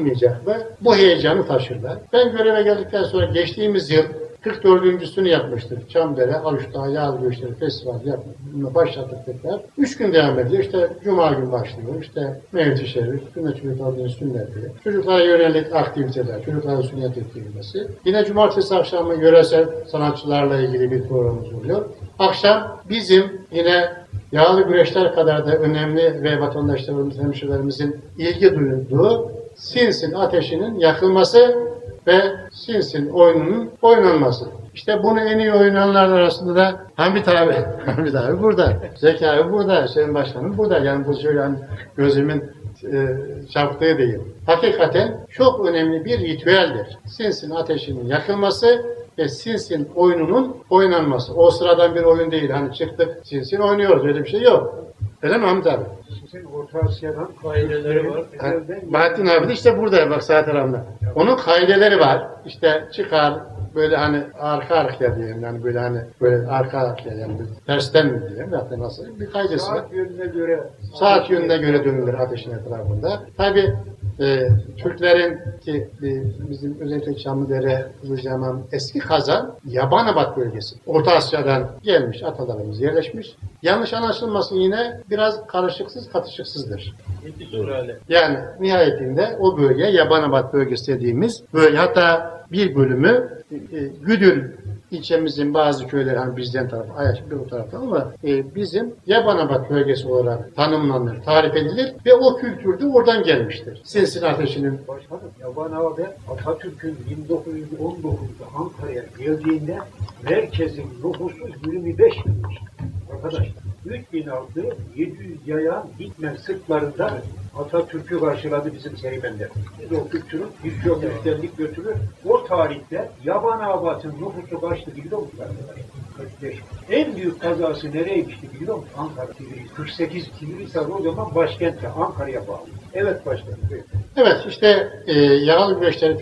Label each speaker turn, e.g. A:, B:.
A: olmayacak ve bu heyecanı taşırlar. Ben göreve geldikten sonra geçtiğimiz yıl 44.sünü yapmıştık. Çamdere, Avuşdağ, Yağlı Göçleri Festivali yaptık. Bunu başlattık tekrar. Üç gün devam ediyor. İşte Cuma gün başlıyor. İşte Mevlid-i Şerif, Sünnet Çocuklarının sünneti, çocuklara yönelik aktiviteler, çocukların sünnet ettirilmesi. Yine Cumartesi akşamı yöresel sanatçılarla ilgili bir programımız oluyor. Akşam bizim yine yağlı güreşler kadar da önemli ve vatandaşlarımız, hemşirelerimizin ilgi duyduğu Sinsin ateşinin yakılması ve Sinsin oyununun oynanması. İşte bunu en iyi oynayanlar arasında da Hamit abi, Hamit abi burada, Zeki abi burada, Hüseyin Başkanım burada. Yani bu şöyle hani gözümün e, çarptığı değil. Hakikaten çok önemli bir ritüeldir. Sinsin ateşinin yakılması ve Sinsin oyununun oynanması. O sıradan bir oyun değil. Hani çıktık Sinsin oynuyoruz. Öyle bir şey yok. Öyle mi Hamit abi?
B: Sizin Orta Asya'dan
C: Kaideleri var.
A: Ha, Bahattin abi de işte burada bak sağ tarafında. Onun kaideleri var. İşte çıkar böyle hani arka arkaya diyelim yani böyle hani böyle arka arkaya yani tersten mi diyelim da nasıl bir kaidesi var.
B: saat yönüne göre
A: Saat yönüne göre dönülür ateşin etrafında. Tabi e, Türklerin ki e, bizim özellikle Çamlıdere, Kızılcahamam, eski Kazan, Yabanabat bölgesi. Orta Asya'dan gelmiş atalarımız yerleşmiş. Yanlış anlaşılmasın yine biraz karışıksız katışıksızdır. Yani nihayetinde o bölge Yabanabat bölgesi dediğimiz bölge hatta bir bölümü e, Güdül ilçemizin bazı köyleri hani bizden tarafı, Ayaş bir o tarafta ama e, bizim Yabanabat bölgesi olarak tanımlanır, tarif edilir ve o kültür de oradan gelmiştir. Sinsin ateşinin
B: Başkanım Yaban abi Atatürk'ün 1919'da Ankara'ya geldiğinde merkezin nüfusu 25 binmiş. Arkadaşlar 3000 altı 700 yayan Hikmen sırtlarında Atatürk'ü karşıladı bizim Seymenler. Biz o kültürün birçok üstlenlik götürür. O tarihte Yaban Abat'ın nüfusu kaçtı biliyor musunuz arkadaşlar? 45. En büyük kazası nereymişti biliyor musun? Ankara Tivris. 48 Tivrisar o zaman başkentte Ankara'ya bağlı. Evet başkanım.
A: Evet işte e, Yağlı Güreşleri